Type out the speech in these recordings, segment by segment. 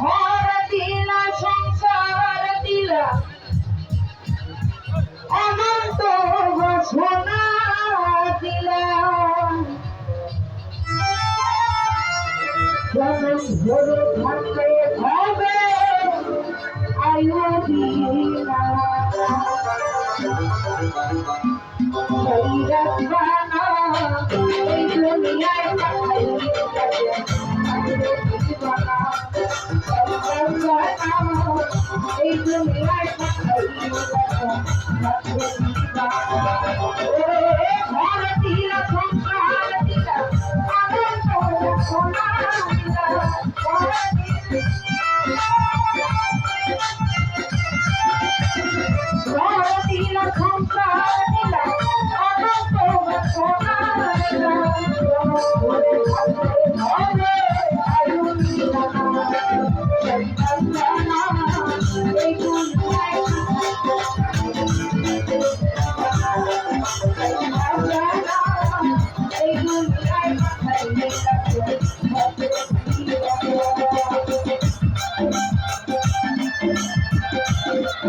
ঘর দিলা সংসার দিলা অনন্ত সোনা দিলা জনম ধরে থাকতে হবে, আয়ু দিলা। এই রাস্তানা এই দুনিয়ায় পাঠাই কি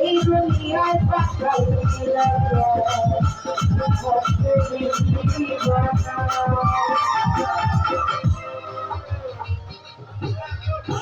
এই দুনিয়ায় পাঠাই